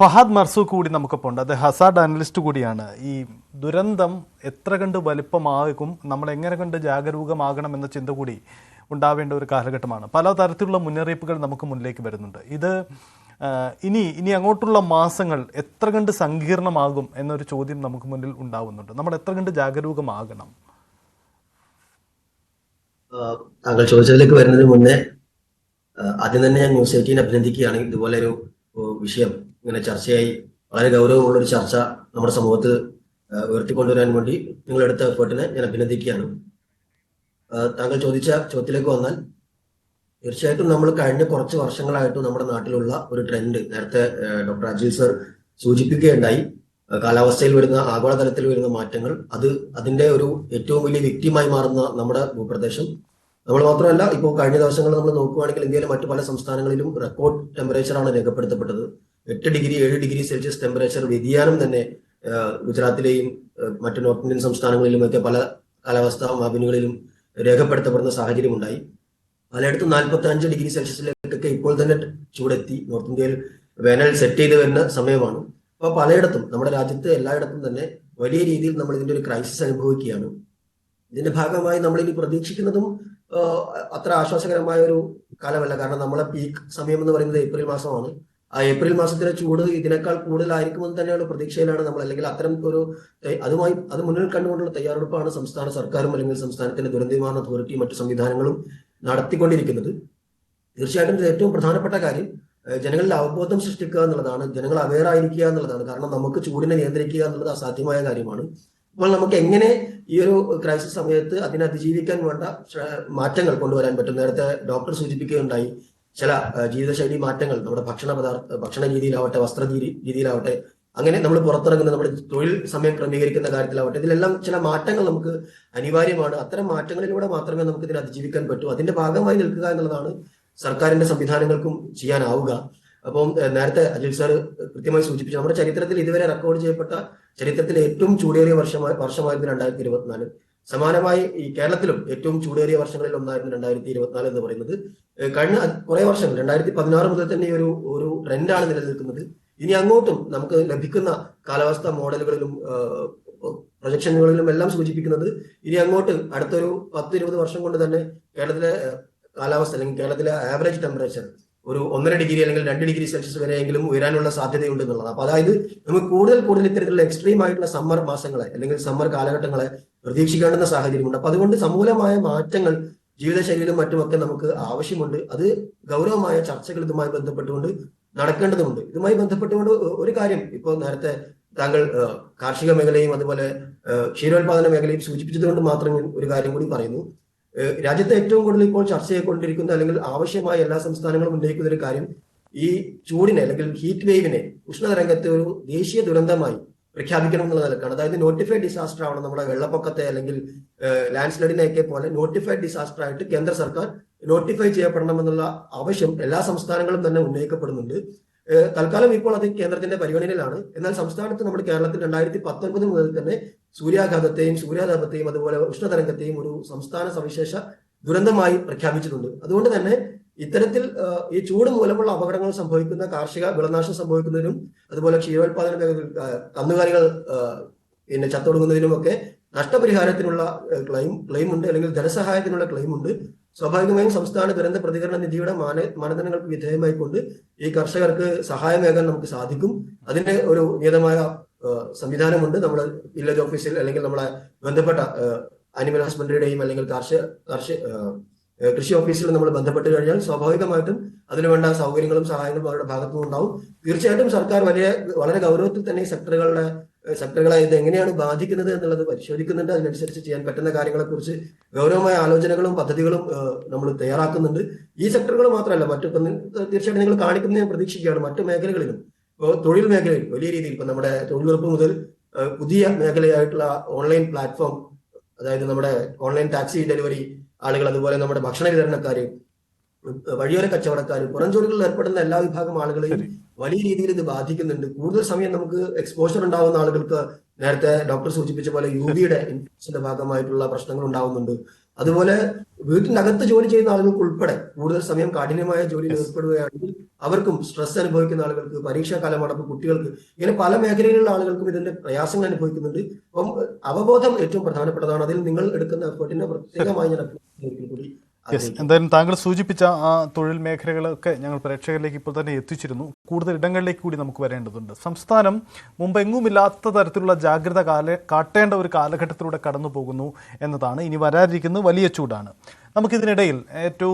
Fahad Marzuq കൂടി നമുക്കൊപ്പമുണ്ട് അത് hazard analyst കൂടിയാണ്. ഈ ദുരന്തം എത്ര കണ്ട് വലിപ്പമാകും നമ്മൾ എങ്ങനെ കണ്ട് ജാഗരൂകമാകണം എന്ന ചിന്ത കൂടി ഉണ്ടാവേണ്ട ഒരു കാലഘട്ടമാണ്. പല തരത്തിലുള്ള മുന്നറിയിപ്പുകൾ നമുക്ക് മുന്നിലേക്ക് വരുന്നുണ്ട്. ഇത് ഇനി ഇനി അങ്ങോട്ടുള്ള മാസങ്ങൾ എത്ര കണ്ട് സങ്കീർണമാകും എന്നൊരു ചോദ്യം നമുക്ക് മുന്നിൽ ഉണ്ടാവുന്നുണ്ട്. നമ്മൾ എത്ര കണ്ട് ജാഗരൂകമാകണം? താങ്കൾ ചോദിച്ചതിലേക്ക് വരുന്നതിന് മുന്നേ ആദ്യം തന്നെ ഞാൻ ന്യൂസ് എയ്റ്റീൻ അഭിനന്ദിക്കുകയാണെങ്കിൽ ഇതുപോലെ ഒരു വിഷയം ഇങ്ങനെ ചർച്ചയായി. വളരെ ഗൗരവമുള്ള ഒരു ചർച്ച നമ്മുടെ സമൂഹത്തിൽ ആഹ് ഉയർത്തിക്കൊണ്ടുവരാൻ വേണ്ടി നിങ്ങളെടുത്ത എഫേർട്ടിനെ ഞാൻ അഭിനന്ദിക്കുകയാണ്. താങ്കൾ ചോദിച്ച ചോദ്യത്തിലേക്ക് വന്നാൽ തീർച്ചയായിട്ടും നമ്മൾ കഴിഞ്ഞ കുറച്ച് വർഷങ്ങളായിട്ട് നമ്മുടെ നാട്ടിലുള്ള ഒരു ട്രെൻഡ് നേരത്തെ ഡോക്ടർ അജിൽ സർ സൂചിപ്പിക്കുകയുണ്ടായി. കാലാവസ്ഥയിൽ വരുന്ന ആഗോളതലത്തിൽ വരുന്ന മാറ്റങ്ങൾ അത് അതിന്റെ ഒരു ഏറ്റവും വലിയ വ്യക്തിയുമായി മാറുന്ന നമ്മുടെ ഭൂപ്രദേശം. നമ്മൾ മാത്രമല്ല ഇപ്പോൾ കഴിഞ്ഞ ദിവസങ്ങൾ നമ്മൾ നോക്കുകയാണെങ്കിൽ ഇന്ത്യയിലെ മറ്റു പല സംസ്ഥാനങ്ങളിലും റെക്കോർഡ് ടെമ്പറേച്ചറാണ് രേഖപ്പെടുത്തപ്പെട്ടത്. എട്ട് ഡിഗ്രി ഏഴ് ഡിഗ്രി സെൽഷ്യസ് ടെമ്പറേച്ചർ വ്യതിയാനം തന്നെ ഗുജറാത്തിലെയും മറ്റ് നോർത്ത് ഇന്ത്യൻ സംസ്ഥാനങ്ങളിലും ഒക്കെ പല കാലാവസ്ഥാ മാപിനുകളിലും രേഖപ്പെടുത്തപ്പെടുന്ന സാഹചര്യമുണ്ടായി. പലയിടത്തും നാൽപ്പത്തി അഞ്ച് ഡിഗ്രി സെൽഷ്യസിലേക്കൊക്കെ ഇപ്പോൾ തന്നെ ചൂടെത്തി. നോർത്ത് ഇന്ത്യയിൽ വേനൽ സെറ്റ് ചെയ്ത് വരുന്ന സമയമാണ്. അപ്പോൾ പലയിടത്തും നമ്മുടെ രാജ്യത്ത് എല്ലായിടത്തും തന്നെ വലിയ രീതിയിൽ നമ്മൾ ഇതിന്റെ ഒരു ക്രൈസിസ് അനുഭവിക്കുകയാണ്. ഇതിന്റെ ഭാഗമായി നമ്മൾ ഇനി പ്രതീക്ഷിക്കുന്നതും അത്ര ആശ്വാസകരമായ ഒരു കാലമല്ല. കാരണം നമ്മളെ പീക്ക് സമയം എന്ന് പറയുന്നത് ഏപ്രിൽ മാസമാണ്. ഏപ്രിൽ മാസത്തിലെ ചൂട് ഇതിനേക്കാൾ കൂടുതലായിരിക്കുമെന്ന് തന്നെയാണ് പ്രതീക്ഷയിലാണ് നമ്മൾ. അല്ലെങ്കിൽ അത്തരം ഒരു അതുമായി അത് മുന്നിൽ കണ്ടുകൊണ്ടുള്ള തയ്യാറെടുപ്പാണ് സംസ്ഥാന സർക്കാരും അല്ലെങ്കിൽ സംസ്ഥാനത്തിന്റെ ദുരന്ത നിവാരണ അതോറിറ്റി മറ്റു സംവിധാനങ്ങളും നടത്തിക്കൊണ്ടിരിക്കുന്നത്. തീർച്ചയായിട്ടും ഏറ്റവും പ്രധാനപ്പെട്ട കാര്യം ജനങ്ങളിൽ അവബോധം സൃഷ്ടിക്കുക എന്നുള്ളതാണ് ജനങ്ങൾ അവെയർ ആയിരിക്കുക എന്നുള്ളതാണ്. കാരണം നമുക്ക് ചൂടിനെ നിയന്ത്രിക്കുക എന്നുള്ളത് അസാധ്യമായ കാര്യമാണ്. അപ്പോൾ നമുക്ക് എങ്ങനെ ഈ ഒരു ക്രൈസിസ് സമയത്ത് അതിനെ അതിജീവിക്കാൻ വേണ്ട മാറ്റങ്ങൾ കൊണ്ടുവരാൻ പറ്റും? നേരത്തെ ഡോക്ടർ സൂചിപ്പിക്കുകയുണ്ടായി ചില ജീവിതശൈലി മാറ്റങ്ങൾ നമ്മുടെ ഭക്ഷണ പദാർത്ഥ ഭക്ഷണ രീതിയിലാവട്ടെ വസ്ത്ര രീതി- രീതിയിലാവട്ടെ അങ്ങനെ നമ്മൾ പുറത്തിറങ്ങുന്ന നമ്മുടെ തൊഴിൽ സമയം ക്രമീകരിക്കുന്ന കാര്യത്തിലാവട്ടെ ഇതിലെല്ലാം ചില മാറ്റങ്ങൾ നമുക്ക് അനിവാര്യമാണ്. അത്തരം മാറ്റങ്ങളിലൂടെ മാത്രമേ നമുക്ക് ഇതിനെ അതിജീവിക്കാൻ പറ്റൂ. അതിന്റെ ഭാഗമായി നിൽക്കുക എന്നുള്ളതാണ് സർക്കാരിന്റെ സംവിധാനങ്ങൾക്കും ചെയ്യാനാവുക. അപ്പം നേരത്തെ അജിൽ സാർ കൃത്യമായി സൂചിപ്പിച്ചു നമ്മുടെ ചരിത്രത്തിൽ ഇതുവരെ റെക്കോർഡ് ചെയ്യപ്പെട്ട ചരിത്രത്തിലെ ഏറ്റവും ചൂടേറിയ വർഷമായ വർഷമായിരുന്നു രണ്ടായിരത്തി ഇരുപത്തിനാല്. സമാനമായി ഈ കേരളത്തിലും ഏറ്റവും ചൂടേറിയ വർഷങ്ങളിൽ ഒന്നായിരുന്നു രണ്ടായിരത്തി ഇരുപത്തിനാല് എന്ന് പറയുന്നത്. കഴിഞ്ഞ കുറെ വർഷം രണ്ടായിരത്തി പതിനാറ് മുതൽ തന്നെ ഒരു ഒരു ട്രെൻഡാണ് നിലനിൽക്കുന്നത്. ഇനി അങ്ങോട്ടും നമുക്ക് ലഭിക്കുന്ന കാലാവസ്ഥാ മോഡലുകളിലും പ്രൊജക്ഷനുകളിലും എല്ലാം സൂചിപ്പിക്കുന്നത് ഇനി അങ്ങോട്ട് അടുത്തൊരു പത്ത് ഇരുപത് വർഷം കൊണ്ട് തന്നെ കേരളത്തിലെ കാലാവസ്ഥ അല്ലെങ്കിൽ കേരളത്തിലെ ആവറേജ് ടെമ്പറേച്ചർ ഒരു ഒന്നര ഡിഗ്രി അല്ലെങ്കിൽ രണ്ട് ഡിഗ്രി സെൽഷ്യസ് വരെയെങ്കിലും ഉയരാനുള്ള സാധ്യതയുണ്ട് എന്നുള്ളതാണ്. അപ്പൊ അതായത് നമുക്ക് കൂടുതൽ കൂടുതൽ ഇത്തരത്തിലുള്ള എക്സ്ട്രീം ആയിട്ടുള്ള സമ്മർ മാസങ്ങളെ അല്ലെങ്കിൽ സമ്മർ കാലഘട്ടങ്ങളെ പ്രതീക്ഷിക്കേണ്ടുന്ന സാഹചര്യമുണ്ട്. അപ്പൊ അതുകൊണ്ട് സമൂലമായ മാറ്റങ്ങൾ ജീവിതശൈലിയിലും മറ്റുമൊക്കെ നമുക്ക് ആവശ്യമുണ്ട്. അത് ഗൗരവമായ ചർച്ചകൾ ഇതുമായി ബന്ധപ്പെട്ടുകൊണ്ട് നടക്കേണ്ടതുണ്ട്. ഇതുമായി ബന്ധപ്പെട്ടുകൊണ്ട് ഒരു കാര്യം ഇപ്പോൾ നേരത്തെ താങ്കൾ കാർഷിക മേഖലയും അതുപോലെ ക്ഷീരോത്പാദന മേഖലയും സൂചിപ്പിച്ചതുകൊണ്ട് മാത്രം ഒരു കാര്യം കൂടി പറയുന്നു. രാജ്യത്തെ ഏറ്റവും കൂടുതൽ ഇപ്പോൾ ചർച്ച ചെയ്തുകൊണ്ടിരിക്കുന്ന അല്ലെങ്കിൽ ആവശ്യമായ എല്ലാ സംസ്ഥാനങ്ങളും ഉന്നയിക്കുന്ന ഒരു കാര്യം ഈ ചൂടിനെ അല്ലെങ്കിൽ ഹീറ്റ് വേവിനെ ഉഷ്ണതരംഗത്തെ ഒരു ദേശീയ ദുരന്തമായി പ്രഖ്യാപിക്കണം എന്നുള്ള നിലക്കാണ്. അതായത് നോട്ടിഫൈഡ് ഡിസാസ്റ്റർ ആവണം നമ്മുടെ വെള്ളപ്പൊക്കത്തെ അല്ലെങ്കിൽ ലാൻഡ് സ്ലൈഡിനെയൊക്കെ പോലെ നോട്ടിഫൈഡ് ഡിസാസ്റ്റർ ആയിട്ട് കേന്ദ്ര സർക്കാർ നോട്ടിഫൈ ചെയ്യപ്പെടണം എന്നുള്ള ആവശ്യം എല്ലാ സംസ്ഥാനങ്ങളും തന്നെ ഉന്നയിക്കപ്പെടുന്നുണ്ട്. തൽക്കാലം ഇപ്പോൾ അത് കേന്ദ്രത്തിന്റെ പരിഗണനയിലാണ്. എന്നാൽ സംസ്ഥാനത്ത് നമ്മുടെ കേരളത്തിൽ രണ്ടായിരത്തി പത്തൊൻപത് മുതൽ തന്നെ സൂര്യാഘാതത്തെയും സൂര്യാതാപത്തെയും അതുപോലെ ഉഷ്ണതരംഗത്തെയും ഒരു സംസ്ഥാന സവിശേഷ ദുരന്തമായി പ്രഖ്യാപിച്ചിട്ടുണ്ട്. അതുകൊണ്ട് തന്നെ ഇത്തരത്തിൽ ഈ ചൂട് മൂലമുള്ള അപകടങ്ങൾ സംഭവിക്കുന്ന കാർഷിക വിളനാശം സംഭവിക്കുന്നതിനും അതുപോലെ ക്ഷീരോത്പാദന മേഖല കന്നുകാലികൾ പിന്നെ ചത്തൊടുങ്ങുന്നതിനുമൊക്കെ നഷ്ടപരിഹാരത്തിനുള്ള ക്ലെയിം ക്ലെയിം ഉണ്ട് അല്ലെങ്കിൽ ധനസഹായത്തിനുള്ള ക്ലെയിം ഉണ്ട് സ്വാഭാവികമായും സംസ്ഥാന ദുരന്ത പ്രതികരണ നിധിയുടെ മാന മാനദണ്ഡങ്ങൾക്ക് വിധേയമായിക്കൊണ്ട് ഈ കർഷകർക്ക് സഹായമേകാൻ നമുക്ക് സാധിക്കും. അതിന്റെ ഒരു നിയതമായ സംവിധാനമുണ്ട്. നമ്മുടെ വില്ലേജ് ഓഫീസിൽ അല്ലെങ്കിൽ നമ്മളെ ബന്ധപ്പെട്ട അനിമൽ ഹസ്ബൻഡറിയുടെയും അല്ലെങ്കിൽ കാർഷിക കാർഷിക കൃഷി ഓഫീസിൽ നമ്മൾ ബന്ധപ്പെട്ട് കഴിഞ്ഞാൽ സ്വാഭാവികമായിട്ടും അതിനുവേണ്ട സൗകര്യങ്ങളും സഹായങ്ങളും അവരുടെ ഭാഗത്തു ഉണ്ടാവും തീർച്ചയായിട്ടും സർക്കാർ വലിയ വളരെ ഗൗരവത്തിൽ തന്നെ സെക്ടറുകളുടെ സെക്ടറുകളെ ഇത് എങ്ങനെയാണ് ബാധിക്കുന്നത് എന്നുള്ളത് പരിശോധിക്കുന്നുണ്ട്. അതിനനുസരിച്ച് ചെയ്യാൻ പറ്റുന്ന കാര്യങ്ങളെ കുറിച്ച് ഗൗരവമായ ആലോചനകളും പദ്ധതികളും നമ്മൾ തയ്യാറാക്കുന്നുണ്ട്. ഈ സെക്ടറുകൾ മാത്രമല്ല മറ്റു തീർച്ചയായിട്ടും നിങ്ങൾ കാണിക്കുന്ന ഞാൻ പ്രതീക്ഷിക്കുകയാണ്. മറ്റു മേഖലകളിലും ഇപ്പോൾ തൊഴിൽ മേഖലയിൽ വലിയ രീതിയിൽ ഇപ്പൊ നമ്മുടെ തൊഴിലുറപ്പ് മുതൽ പുതിയ മേഖലയായിട്ടുള്ള ഓൺലൈൻ പ്ലാറ്റ്ഫോം അതായത് നമ്മുടെ ഓൺലൈൻ ടാക്സി ഡെലിവറി ആളുകൾ അതുപോലെ നമ്മുടെ ഭക്ഷണ വിതരണക്കാര് വഴിയോര കച്ചവടക്കാർ പുറം ജോലികളിൽ ഏർപ്പെടുന്ന എല്ലാ വിഭാഗം ആളുകളെയും വലിയ രീതിയിൽ ഇത് ബാധിക്കുന്നുണ്ട്. കൂടുതൽ സമയം നമുക്ക് എക്സ്പോഷർ ഉണ്ടാവുന്ന ആളുകൾക്ക് നേരത്തെ ഡോക്ടർ സൂചിപ്പിച്ച പോലെ യു വിയുടെ ഇൻഫെക്ഷന്റെ ഭാഗമായിട്ടുള്ള പ്രശ്നങ്ങൾ ഉണ്ടാവുന്നുണ്ട്. അതുപോലെ വീട്ടിനകത്ത് ജോലി ചെയ്യുന്ന ആളുകൾക്ക് ഉൾപ്പെടെ കൂടുതൽ സമയം കാഠിന്യമായ ജോലിയിൽ ഏർപ്പെടുകയാണെങ്കിൽ അവർക്കും സ്ട്രെസ് അനുഭവിക്കുന്ന ആളുകൾക്ക് പരീക്ഷാ കാലമാണ് അപ്പോൾ കുട്ടികൾക്ക് ഇങ്ങനെ പല മേഖലയിലുള്ള ആളുകൾക്കും ഇതിന്റെ പ്രയാസങ്ങൾ അനുഭവിക്കുന്നുണ്ട്. അപ്പം അവബോധം ഏറ്റവും പ്രധാനപ്പെട്ടതാണ്. അതിൽ നിങ്ങൾ എടുക്കുന്ന എഫേർട്ടിനെ പ്രത്യേകമായി ഞാൻ കൂടി യെസ് എന്തായാലും താങ്കൾ സൂചിപ്പിച്ച ആ തൊഴിൽ മേഖലകളൊക്കെ ഞങ്ങൾ പ്രേക്ഷകരിലേക്ക് ഇപ്പോൾ തന്നെ എത്തിച്ചിരുന്നു. കൂടുതൽ ഇടങ്ങളിലേക്ക് കൂടി നമുക്ക് വരേണ്ടതുണ്ട്. സംസ്ഥാനം മുമ്പെങ്ങുമില്ലാത്ത തരത്തിലുള്ള ജാഗ്രത കാല കാട്ടേണ്ട ഒരു കാലഘട്ടത്തിലൂടെ കടന്നു പോകുന്നു എന്നതാണ് ഇനി വരാനിരിക്കുന്നത് വലിയ ചൂടാണ്. നമുക്കിതിനിടയിൽ ഏറ്റവും